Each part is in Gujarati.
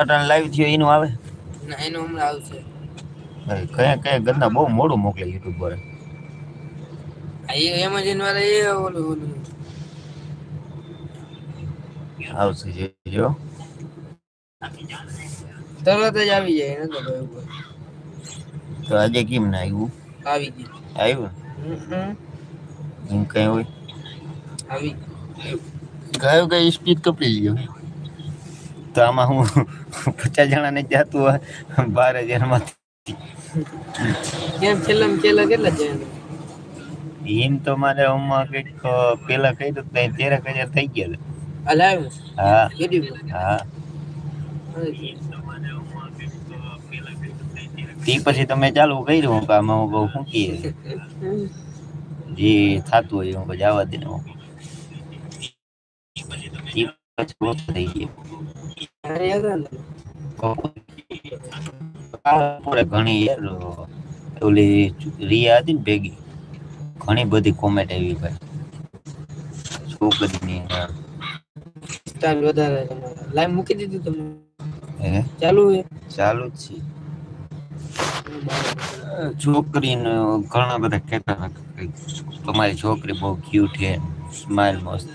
અટાણે લાઈવ થયો એનું આવે? ના એનું હમણાં આવશે. કયા કયા ગંદા બહુ મોડું મોકલે યુટ્યુબ પર એમેઝોન વાળા એ ઓલું ઓલું. આવશે જ તરત જ આવી જાય ને તો તો આજે કેમ ના આવ્યું? આવી ગયું. આવ્યું? હમ એમ કઈ હોય? આવી કયો કઈ સ્પીડ કપડી ગયો. તો આમાં હું પચાસ જણા ને જતું બાર હજારમાં કેમ છેલ્લા છેલ્લા કેટલા એમ? તો મારે હમણાં કંઈક પેલા કહી દઉં તેરેક હજાર થઈ ગયા હા. હા. તે પછી તમે ચાલુ કર્યું કે આમાં હું કહું શું કહીએ જે થતું હોય હું જવા દે ને હું. ઈ પછી બહુ થઈ ગયું આપણે ઘણી યાર ઓલી રિયા હતી ને ભેગી ઘણી બધી કોમેન્ટ આવી ભાઈ છોકરીની સ્ટાઇલ વધારે લાઈવ મૂકી દીધું તમે હે ચાલુ છે ચાલુ જ છે છોકરીને ઘણા બધા કહેતા હતા કે તમારી છોકરી બહુ ક્યુટ છે સ્માઇલ મસ્ત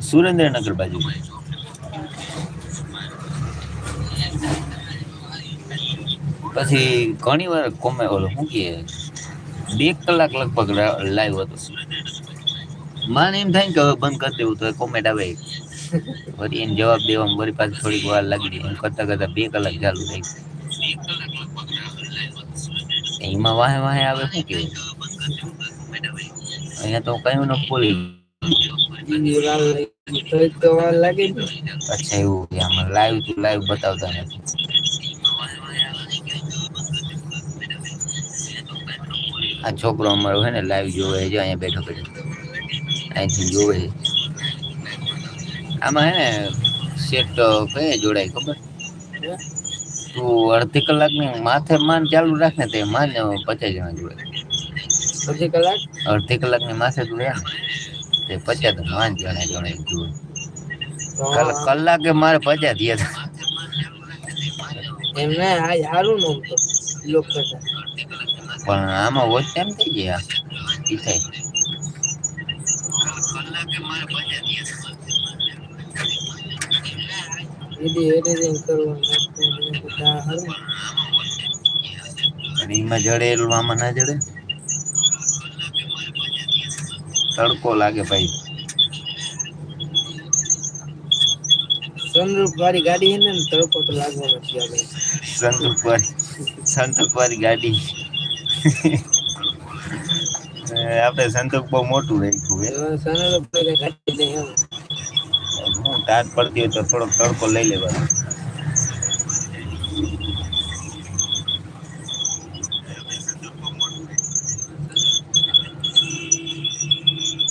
સુરેન્દ્રનગર બાજુ. પછી ઘણી વાર કોમે ઓલો શું કે, બે કલાક લગભગ લાઈવ હતો. મને એમ થાય કે હવે બંધ કરી દેવું તો કોમેન્ટ આવે. વળી એને જવાબ દેવામાં વળી પાછી થોડીક વાર લાગી એમ કરતા કરતા બે કલાક ચાલુ થઈ એમાં વાહે વાહે આવે શું કે અહીંયા તો કયું ન ને અચ્છા એવું કે આમાં લાઈવ ટુ લાઈવ બતાવતા નથી. આ છોકરો અમારો હે ને લાઈવ જોવે છે અહીંયા બેઠો બેઠો. અહીંથી જોવે આમાં હે ને સેટ કઈ જોડાય ખબર? તું અડધી કલાકની માથે માન ચાલુ રાખ ને તે માન પચાસ જણા જોડે. અડધી કલાક? અડધી કલાકની માથે તું રહે ને તે પચાસ તો માન જણા જણા જોડે. કલ- કલાકે મારે પચાસ થયા હતા. એમને આ સારું નું તો લોક કરતા. પણ આમાં વોચ ટાઈમ થઈ ગયા ઈ થાય. એડી એડિટિંગ કરવાનું. બધા સારું અને એમાં જડે એટલું આમાં ના જડે? તડકો લાગે ભાઈ. સનરૂફ વાળી ગાડી છે ને તડકો તો લાગવાનો છે આપણે સંતુક વાળી સંતુક વાળી ગાડી. અ, આપણે સંતુક બહુ મોટું રાખ્યું હે સનરૂફ વાળી ગાડી નહીં આવે. હું ટાટ પડતી હોય તો થોડોક તડકો લઈ લેવાનો.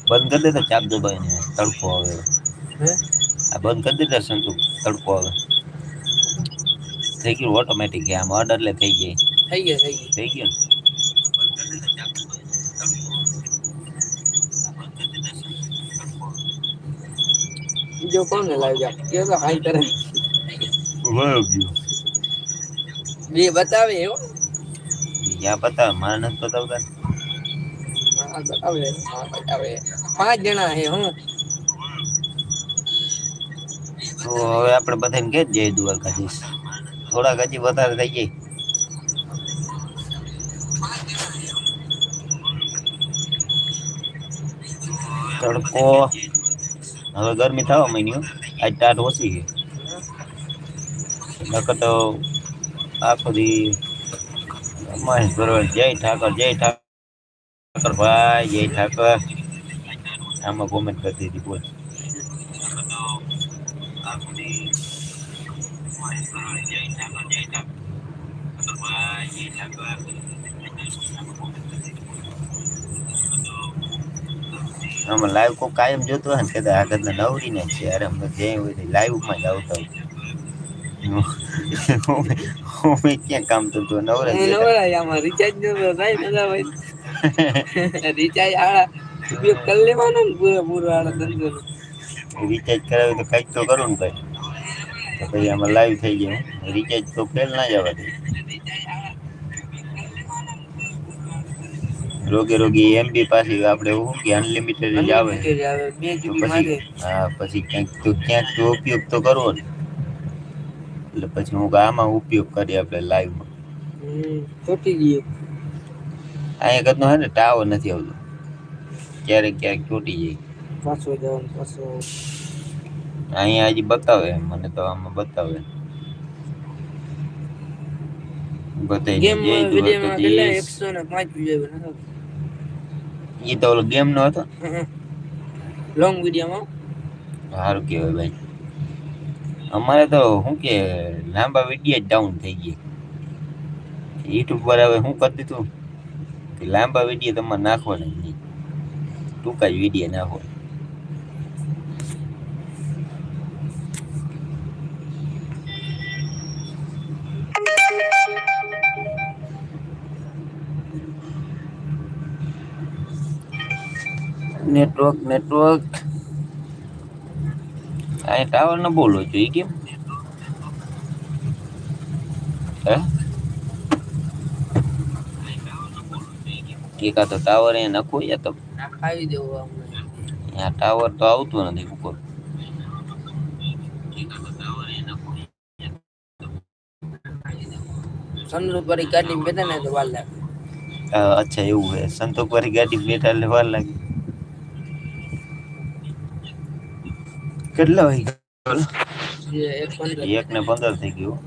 બંધ કરી દે તો ચાપ દબાઈને તડકો આવે. હે? આ બંધ કરી દીધા સંતુક તડકો આવે. થઈ ગયું ઓટોમેટિક આમ ઓર્ડર એટલે થઈ જાય થઈ ગયા થઈ ગયા થઈ ગયું? બીજો કોણ ને લાવી જા કે તો હાઈ કરે. વયો ગયું બે બતાવે એવો ક્યાં બતાવે મારે નથી બતાવતા. બતાવે બતાવે. પાંચ જણા છે હું. તો હવે આપણે બધાને કે જય દ્વારકાધીશ? થોડાક હજી વધારે થઈ જાય તડકો. હવે ગરમી થવા માંડ્યું આજ ટાટ ઓછી છે. નકર તો આખો દી મહેશ ભરવાડ જય ઠાકર જય ઠાકર ભાઈ જય ઠાકર આમાં કોમેન્ટ કરી દીધી બોલ આમાં લાઈવ કોઈ કાયમ જોતો હોય ને કે આગળ નવરી ને છે અરે અમે જે હોય લાઈવમાં જ આવતા હોય હું ક્યાં કામ તો તો નવરા જ હું બેઠા. નવરા આમાં રિચાર્જ નો તો થાય બધા ભાઈ રિચાર્જ આળા ઉપયોગ કરી લેવાનો ને પૂરેપૂરો આળા ધંધો રિચાર્જ કરાવ્યું તો કંઈક તો કરું ને ભાઈ તો પછી આમાં લાઈવ થઈ ગયું રિચાર્જ તો ફેલ ના જવા દે રોગે રોગી એમબી પાછી આપણે શું કે અનલિમિટેડ જ આવે Unlimited આવે બે તો જીબી માંગે પછી હા પછી ક્યાંક તો ક્યાંક તો ઉપયોગ તો કરવો ને એટલે પછી હું આમાં ઉપયોગ કરીએ આપણે લાઈવમાં તૂટી ગયું. અહીંયા કદનો હે ને ટાવર નથી આવતો. ક્યારેક ક્યારેક તૂટી જાય. પાછો જવાનું પાછો. અહીંયા હજી બતાવે મને તો આમાં બતાવે. વીડિયો તો ઓલો ગેમ નો હતો? લોંગ વિડીયોમાં સારું કહેવાય ભાઈ. અમારે તો શું કે લાંબા વીડિયો જ ડાઉન થઈ ગયા. યુટ્યુબ પર હવે શું કરી દીધું? કે લાંબા વીડિયો તમારે નાખવાના જ નહીં. ટૂંકા જ વીડિયો નાખો નેટવર્ક નેટવર્ક આ ટાવર ન બોલો જોઈએ કેમ? હે? કે કા તો ટાવર એ નખો યા તો નાખાવી દેવું અમને અહીંયા ટાવર તો આવતું નથી ઉપર. વાળી ગાડી બેઠા ને તો વાર લાગે. આ અચ્છા એવું હે. વાળી ગાડી બેઠા એટલે વાર લાગે. કેટલા વાગે એક ને પંદર થઈ ગયું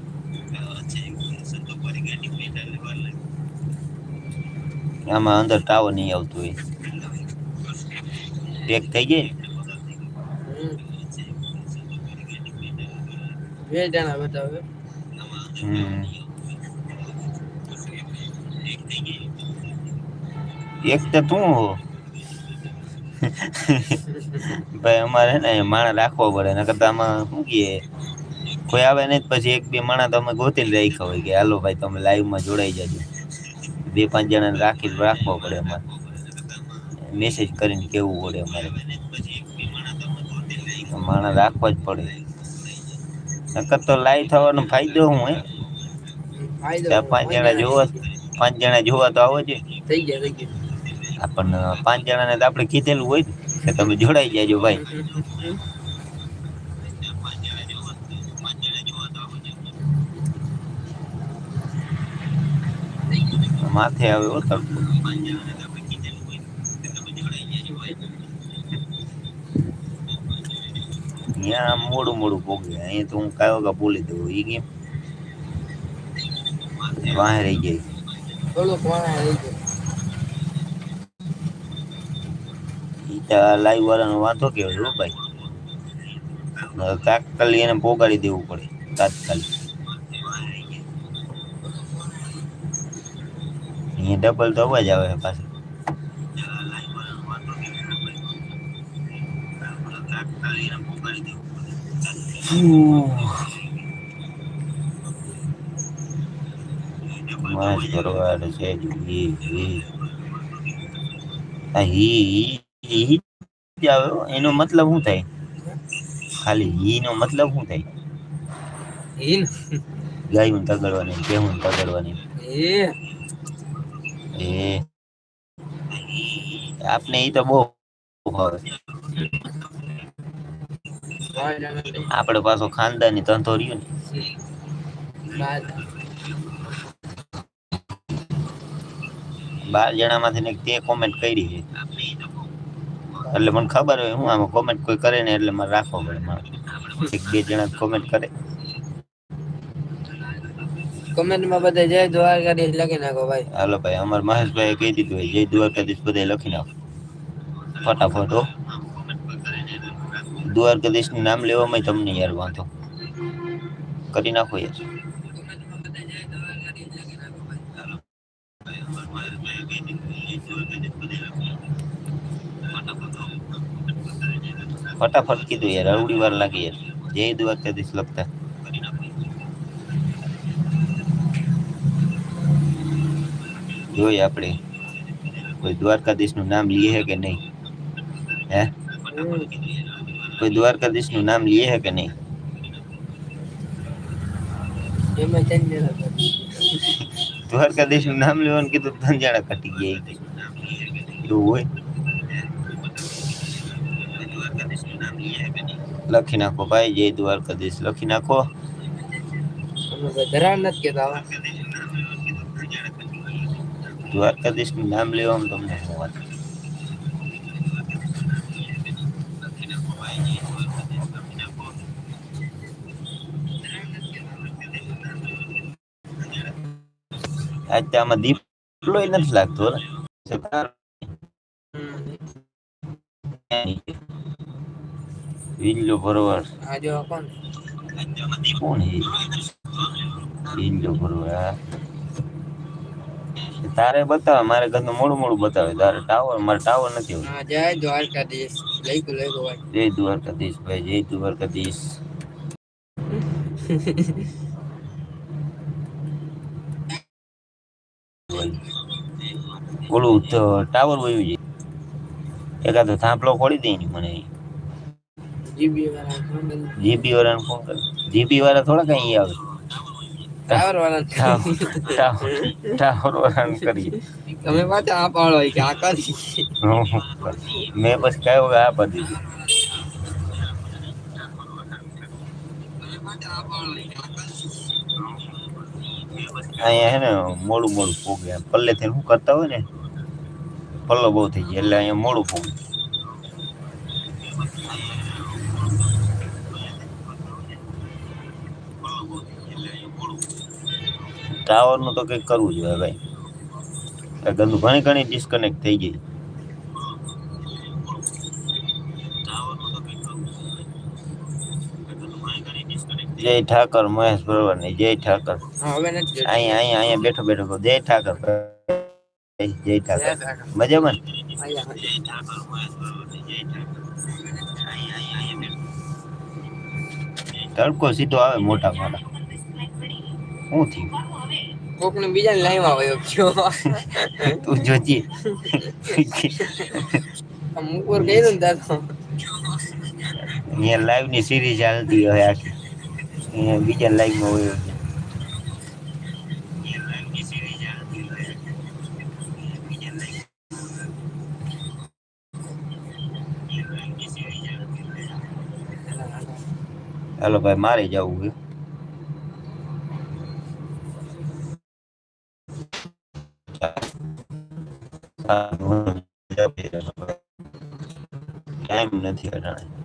આમાં અંદર ટાવર નહીં આવતું હોય પેક થઈ ગઈ. બે જણા બતાવે એક તો તું હો. ભાઈ અમારે ને માણસ રાખવો પડે નકર તો આમાં શું કહે કોઈ આવે તો પછી એક બે માણસ તમે ગોતી રાખ્યા હોય કે હાલો ભાઈ તમે લાઈવમાં જોડાઈ જજો. બે પાંચ જણાને રાખી રાખવો પડે અમારે. મેસેજ કરીને કેવું પડે અમારે. માણસ રાખવા જ પડે. નકર તો લાઈવ થવાનો ફાયદો હે? ચાર પાંચ જણા જોવા પાંચ જણા જોવા તો આવો જ. થઈ ગયા થઈ ગયા. આપણને પાંચ જણાને તો આપણે કીધેલું હોય કે તમે જોડાઈ જાજો ભાઈ. માથે આવે હો ત્યાં મોડું મોડું પોગે અહીંયા તો હું કાયો કા બોલી દઉં. એ કેમ? બહાર રહી જાય થોડુંક વાળા રહી ગયું ઈ તો લાઈવ વાળાનો વાંધો કેવો છે હો ભાઈ? તાત્કાલિક એને પોગાડી દેવું પડે, તાત્કાલિક. અહીંયા ડબલ તો અવાજ આવે પાછો. માસ છે હી. હી હી જ આવે હો. એનો મતલબ શું થાય? ખાલી હી નો મતલબ શું થાય? હિન ગાયું તગડવાની કેવું તગડવાની એ? એ. આપને ઈ તો બહુ આપડે પાછો ખાનદાની ધંધો રહ્યો ને. બાર. જણા માંથી તે કોમેન્ટ કરી છે. એટલે મને ખબર હોય હું આમાં કોમેન્ટ કોઈ કરે ને એટલે મારે રાખવો પડે મારે. એક બે જણા કોમેન્ટ કરે. કોમેન્ટમાં બધા જય દ્વારકાધીશ લખી નાખો ભાઈ. હાલો ભાઈ અમાર મહેશભાઈ કહી દીધું હોય જય દ્વારકાધીશ બધા લખી નાખો. ફટાફટ હો. દ્વારકાધીશનું નામ લેવામાં તમને યાર વાંધો. કરી નાખો યાર. ફટાફટ કીધું યાર અવડી વાર લાગી યાર જય દ્વારકાધીશ લખતા જોઈએ આપણે કોઈ દ્વારકાધીશનું નામ લીએ હે કે નહીં હે હમ. કોઈ દ્વારકાધીશનું નામ લીએ હે કે નહીં એમાં ત્રણ જણા હતા. દ્વારકાધીશનું નામ લેવાનું કીધું તો ત્રણ જણા કટી ગયા ઈ કે. એવું હોય લખી નાખો ભાઈ જય દ્વારકાધીશ. લખી નાખો. દ્વારકાધીશનું નામ લેવા તમને વાત? આજ તો આમાં દીપલો નથી લાગતો વિલ્લો ભરવાડ આ જો કોણ? કોણ હે. વિલ્લો ભરવાડ તારે બતાવે મારે ઘરનું મોડું મોડું બતાવે. તારે ટાવર મારે ટાવર નથી હા જય દ્વારકાધીશ. લઈકો લઈ ભાઈ જય દ્વારકાધીશ ભાઈ જય દ્વારકાધીશ. ઓલું ટાવર વયું છે એકાદો થાંભલો ખોડી દે મને. જીબી વાળા મંડળ જીબી વાળાને ફોન કર જીબી વાળા થોડા કઈ આવે ટાવર વાળા ટાવર ટાવર ટાવર વાળાને કરીએ તમે પાછા આ પાડો કે આ કરી મેં પછી કયો કે આ બધી અહીંયા હે ને મોડું મોડું પોગે પલ્લે થી શું કરતા હોય ને પલ્લો બહુ થઈ જાય એટલે અહીંયા મોડું પોગે ટાવરનું તો કંઈક કરવું જોઈએ ભાઈ. આ ગંદુ ઘણી ઘણી ડિસ્કનેક્ટ થઈ ગઈ. જય ઠાકર મહેશ ભરવાની જય ઠાકર. હા હવે નથી જોઈતું. અહીંયા અહીંયા અહીંયા બેઠો બેઠો કહું, જય ઠાકર. જય જય ઠાકર. મજામાં ને? અહીંયા તડકો સીધો આવે મોટા મોટા શું થયું? કોક ને બીજા લાઈવ આવ્યો ગયો તું જોજે ઉપર કર્યું ને તાર અહીંયા લાઈવની સિરીઝ ચાલતી હોય આખી. અહીંયા બીજા લાઈવમાં હોય. હાલો ભાઈ મારે જવું ટાઈમ નથી અટાણે